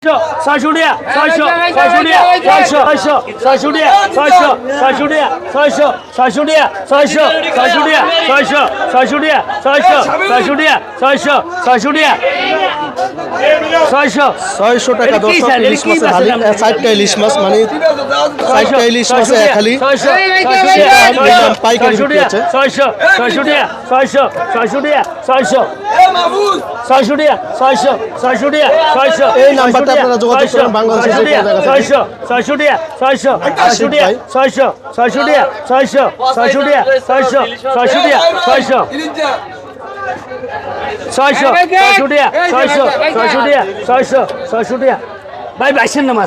三兄弟，三兄，三兄弟，三兄，三兄，三兄弟，三兄，三兄弟，三兄，三兄弟，三兄，三兄弟，三兄，三兄弟，三兄，三兄弟。ছয়শো ছয়শো টাকা দর্শক ইলিশ মাছের হালি চারটা ইলিশ মাছ মানে চারটা ইলিশ মাছে এক হালি পাইকারি আছে ছয়শো ছয়শো টিয়া ছয়শো ছয়শো টিয়া ছয়শো ছয়শো টিয়া ছয়শো ছয়শো টিয়া ছয়শো এই নাম্বারটা আপনারা যোগাযোগ করেন বাংলাদেশের ছয়শো ছয়শো টিয়া ছয়শো ছয়শো টিয়া ছয়শো ছয়শো টিয়া ছয়শো ছয়শো টিয়া ছয়শো ছয়শো টিয়া ছয়শো ছয়শো ছয়শো টাকা ছয়শো ছয়শো টাকা ছয়শো ছয়শো টাকা ভাই বাইশের নামাজ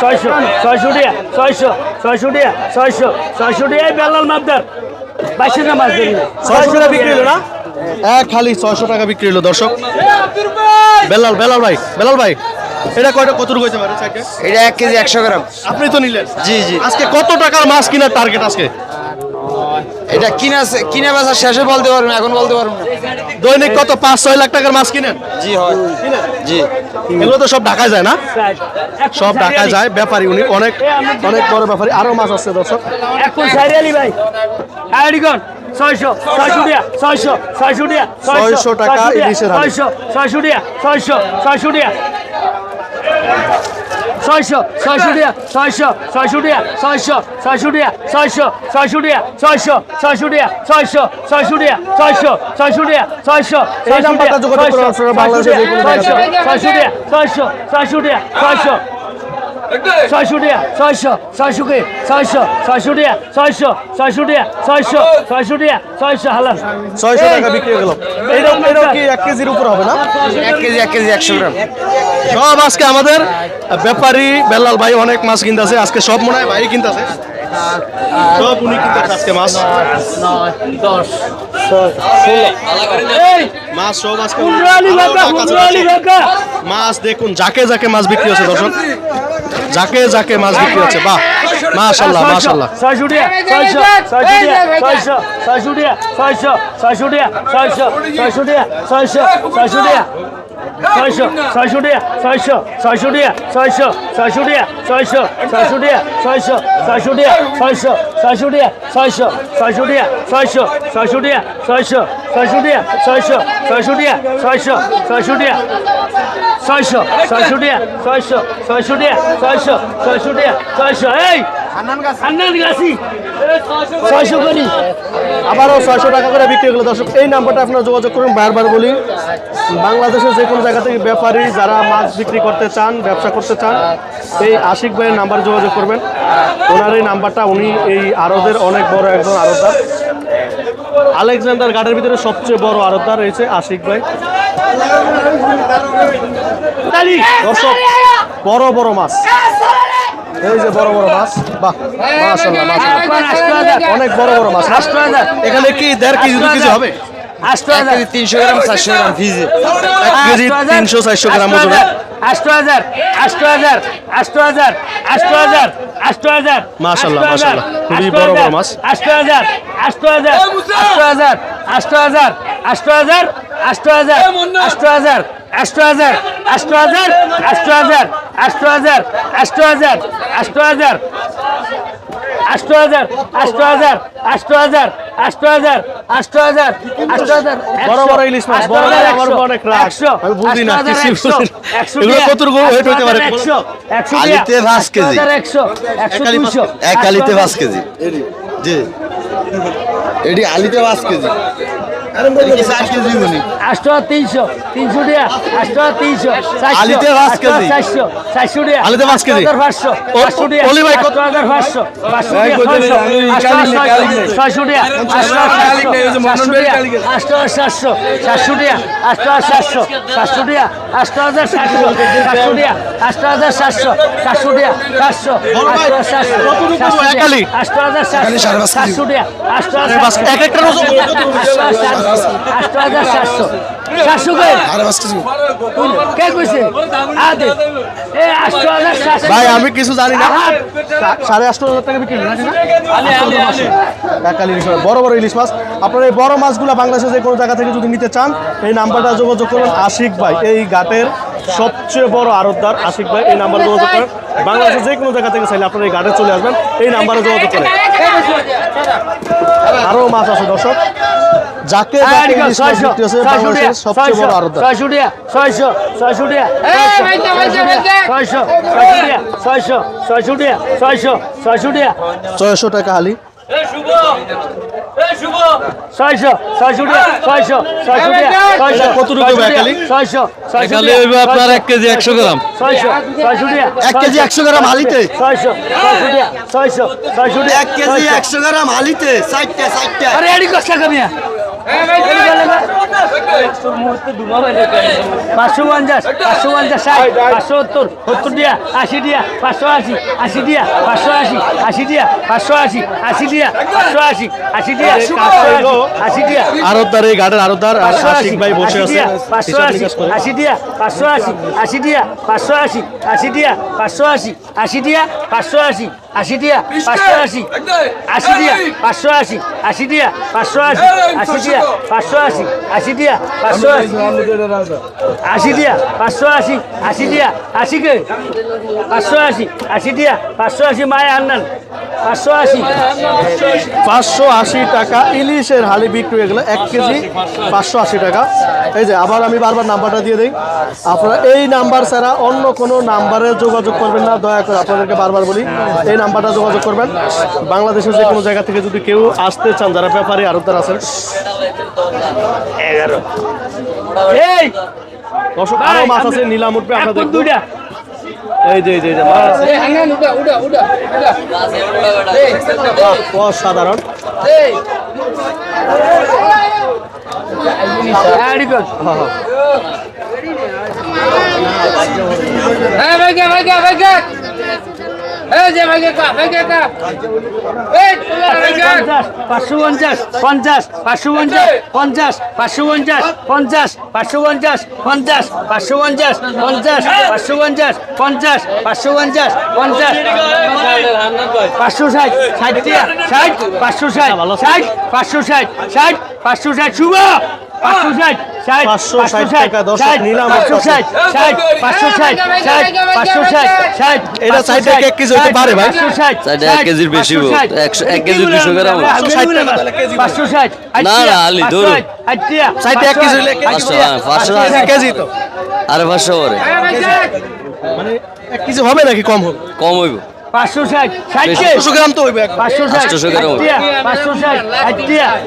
ছয়শো ছয়শো টাকা ছয়শো ছয়শো টাকা ছয়শো ছয়শো টাকা বেলাল মাপদার বাইশের নামাজ দেন ছয়শো টাকা বিক্রি হলো না? এক হালি ছয়শো টাকা বিক্রি হলো দর্শক। বেলাল বেলাল ভাই বেলাল ভাই এটা কয়টা হইতে পারে? এটা এক কেজি একশো গ্রাম। আপনি তো নিলেন। জি জি। আজকে কত টাকার মাছ কেনার টার্গেট আজকে? এটা কিনা কিনে বেচা শেষে বলতে পারব না এখন বলতে পারব না। দৈনিক কত? পাঁচ ছয় লাখ টাকার মাছ কিনেন? জি হয়। জি। এগুলো তো সব ঢাকায় যায় না? সব ঢাকায় যায় ব্যাপারী উনি অনেক অনেক বড় ব্যাপারী। আরও মাছ আছে দর্শক। এখন সাইড আলী ভাই। আইডিগন ছয়শো ছয়শো টাকা ছয়শো ছয়শো টাকা ছয়শো টাকা ইলিশের হালি। ছয়শো ছয়শো টাকা ছয়শো ছয়শো টাকা ছয়শো ছয়শো টাকা ছয়শো ছয়শো টাকা ছয়শো ছয়শো টাকা ছয়শো ছয়শো টাকা ছয়শো ছয়শো টাকা ছয়শো ছয়শো টাকা ছয়শো ছয়শো টাকা ছয়শো এই নাম্বারটা যোগাযোগ করে আপনারা বাংলাদেশের যে কোনো জায়গা থেকে। ছয়শো টাকা ছয়শো ছয়শো টাকা ছয়শো ছয়শো টাকা ছয়শো ছয়শো কে? ছয়শো ছয়শো ছয়শো ছয়শো টাকা ছয়শো ছয়শো। টাকা ছয়শো হালাল। ছয়শো টাকা বিক্রি গেল। এইরকম এরকম কি এক কেজির উপর হবে না? এক কেজি এক কেজি একশো গ্রাম। সব আজকে আমাদের ব্যাপারী বেলাল ভাই অনেক মাছ কিনতেছে। আজকে সব মনে হয় ভাই কিনতেছে। সব উনি কিনতেছে আজকে মাছ। সব আজকে। মাছ দেখুন যাকে যাকে মাছ বিক্রি হচ্ছে দর্শক। যাকে যাকে মাছ বিক্রি হচ্ছে বাহ মাশাল্লাহ মাশাল্লাহ ছয়শো টাকা ছয়শো ছয়শো টাকা ছয়শো ছয়শো টাকা ছয়শো ছয়শো টাকা ছয়শো ছয়শো টাকা ছয়শো ছয়শো টাকা ছয়শো ছয়শো টাকা ছয়শো ছয়শো টাকা ছয়শো ছয়শো টাকা ছয়শো ছয়শো ছয়শো ছয়শো ছয়শো ছয়শো ছয়শো ছয়শো ছয়শো ছয়শো ছয়শো ছয়শো ছয়শো ছয়শো টাকা ছয়শো ছয়শো টাকা ছয়শো ছয়শো ছয়শো ছয়শো টাকা ছয়শো ছয়শো টাকা ছয়শো, এই! ছয়শো করি। আবারও ছয়শো টাকা করে বিক্রি হলো। দর্শক, এই নাম্বারটা আপনারা যোগাযোগ করুন বারবার বলি। বাংলাদেশের যে কোনো জায়গা থেকে ব্যাপারী যারা মাছ বিক্রি করতে চান, ব্যবসা করতে চান, এই আশিক ভাইয়ের নাম্বার যোগাযোগ করবেন। ওনার এই নাম্বারটা, উনি এই আরদের অনেক বড় একজন আরতদার আলেকজান্ডার গার্ডের ভিতরে সবচেয়ে বড় আরতদার রয়েছে আশিক ভাই। দর্শক, বড় বড় মাছ। এই যে বড় বড় মাছ, বাহ অনেক বড় বড় মাছ। এখানে কি দেড় কেজি, দু কেজি হবে? তিনশো গ্রাম, চারশো গ্রাম, কেজি তিনশো, চারশো গ্রাম ওজনে। আষ্ট হাজার আষ্ট হাজার আষ্ট হাজার আষ্ট হাজার আষ্ট হাজার হাজার, মাশাআল্লাহ। খুবই বড় বড় হাজার, মাছ। আষ্ট হাজার আষ্ট হাজার আষ্ট হাজার আষ্ট হাজার আষ্ট হাজার আষ্ট হাজার আষ্ট হাজার আষ্ট হাজার আষ্ট হাজার আষ্ট হাজার আষ্ট হাজার আষ্ট হাজার আষ্ট হাজার আষ্ট হাজার আষ্ট হাজার আষ্ট হাজার আষ্ট হাজার আষ্ট হাজার বড় বড় ইলিশ মাছ, বড় বড় বড় বড় অনেক একশো আমি বুঝি না, একশো, এগুলো কত কতটুকু আষ্ট হতে পারে? একশো, একশো আলিতে পাঁচ কেজি। একশো, একশো, আলি- এক আলিতে পাঁচ কেজি। জি। এটি আলিতে পাঁচ কেজি। আটশো তিনশো তিনশো টিয়া আটশো তিনশো চারশো চারশো টিয়া পাঁচশো পাঁচশো হাজার পাঁচশো ছয়শো টিয়া আটশো সাতশো সাতশো টিয়া আটশো সাতশো সাতশো টিয়া আটশো হাজার সাতশো সাতশো টিয়া আটশো হাজার সাতশো সাতশো টিয়া সাতশো আটশো সাতশো হাজার, সাতশো, সাতশো, কে কইছে আদে এ আটশো হাজার সাতশো ভাই আমি কিছু জানি না। সাড়ে আটশো হাজার টাকা বিক্রি নাকি না ইলিশ মাছ, বড় বড় ইলিশ মাছ। আপনারা এই বড় মাছগুলো বাংলাদেশে যে কোনো জায়গা থেকে যদি নিতে চান এই নাম্বারটা যোগাযোগ করুন। আশিক ভাই এই ঘাটের সবচেয়ে বড় আড়তদার আশিক ভাই এই নাম্বারে যোগাযোগ করেন বাংলাদেশের যে কোনো জায়গা থেকে চাইলে আপনারা এই ঘাটে চলে আসবেন এই নাম্বারে যোগাযোগ করেন আরও মাছ আছে দর্শক যাকে সবচেয়ে বড় ছয়শো ছয়শো টাকা ছয়শো ছয়শো ছয়শো টাকা হালি ছয়শো ছয়শো ছয়শো ছয়শো ছয়শো কতটুকু হবে একালি? ছয়শো একালি হইবে আপনার এক কেজি একশো গ্রাম। ছয়শো ছয়শো এক কেজি একশো গ্রাম হালিতে। ছয়শো ছয়শো ছয়শো ছয়শো এক কেজি একশো গ্রাম হালিতে ষাটটা ষাটটা আরে এডি কষ্ট কামিয়া পাঁচশো পঞ্চাশ পাঁচশো পঞ্চাশ ষাট পাঁচশো সত্তর সত্তর দিয়া আশি দিয়া পাঁচশো আশি আশি দিয়া পাঁচশো আশি আশি দিয়া পাঁচশো আশি আশি দিয়া পাঁচশো আশি আশি দিয়া পাঁচশো আশি আশি দিয়া আড়তদার এই ঘাটের আড়তদার আর পাঁচশো আশিক ভাই বসে আছে পাঁচশো আশি আশি দিয়া পাঁচশো আশি আশি দিয়া পাঁচশো আশি আশি দিয়া পাঁচশো আশি আশি দিয়া পাঁচশো আশি আশি দিয়া পাঁচশো আশি। আশি দিয়া পাঁচশো আশি আশি দিয়া পাঁচশো আশি আশি দিয়া পাঁচশো আশি আশি দিয়া পাঁচশো আশি। আশি দিয়া পাঁচশো আশি আশি দিয়া আশি কে? পাঁচশো আশি আশি দিয়া পাঁচশো আশি মায়ে আন্নান। পাঁচশো আশি। পাঁচশো আশি টাকা ইলিশের হালি বিক্রি হয়ে গেলো এক কেজি পাঁচশো আশি টাকা। এই যে আবার আমি বারবার নাম্বারটা দিয়ে দিই। আপনারা এই নাম্বার ছাড়া অন্য কোনো নাম্বারে যোগাযোগ করবেন না দয়া করে আপনাদেরকে বারবার বলি। এই নাম্বারটা যোগাযোগ করবেন। বাংলাদেশের যে কোনো জায়গা থেকে যদি কেউ আসতে চান যারা ব্যাপারী আরবদার আছেন। এগারো। এই! দর্শক আরও মাছ আছে নিলাম উঠবে আপনাদের দুইটা। এই যে এই যে এই যে মাছ আছে। বাহ, অসাধারণ। হ্যাঁ হ্যাঁ Hey, venga, পাঁচশো পঞ্চাশ পঞ্চাশ পাঁচশো পঞ্চাশ পঞ্চাশ পাঁচশো পঞ্চাশ পঞ্চাশ পাঁচশো পঞ্চাশ পঞ্চাশ পাঁচশো পঞ্চাশ পঞ্চাশ পাঁচশো পঞ্চাশ পঞ্চাশ পাঁচশো পঞ্চাশ পঞ্চাশ পাঁচশো ষাট ষাট ষাট পাঁচশো ষাট ষাট পাঁচশো ষাট ষাট পাঁচশো ষাট শুভ। পাঁচশো ষাট ষাট 560 টাকা দর্শক নিলাম পাঁচশো হচ্ছে। ষাট ষাট পাঁচশো ষাট ষাট পাঁচশো ষাট ষাট এটা ষাট এক কেজি হতে পারে ভাই? পাঁচশো ষাট ষাট এক কেজির বেশি এক কেজি দুশো গ্রাম হোক। পাঁচশো ষাট না, না, আলি, ধরুন। ষাট এক কেজি পাঁচশো পাঁচশো এক কেজি তো। আরে পাঁচশো করে। মানে এক কেজি হবে নাকি কম হবে? কম হইব। পাঁচশো ষাট। গ্রাম তো হইবে পাঁচশো ষাট আটশোশো গ্রাম হবে। পাঁচশো ষাট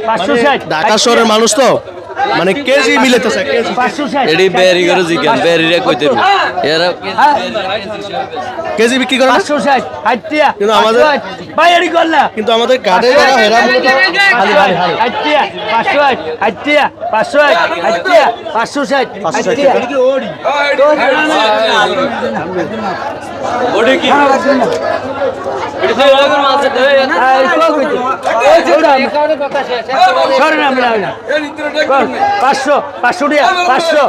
পাঁচশো ষাট ঢাকা শহরের মানুষ তো। মানে কেজি মিলে মিলেতেছে এডি বেরি করে জিকেন বেরি রে কইতে এরা কেজি বিক্রি করে 560 আটটিয়া কিন্তু আমাদের ভাই এডি করলা কিন্তু আমাদের কাটে যারা হেরা খালি ভাই হাল আটটিয়া 560 আটটিয়া 560 আটটিয়া 560 আটটিয়া ওডি ওডি কি? পাঁচশো পাঁচশো টাকা পাঁচশো।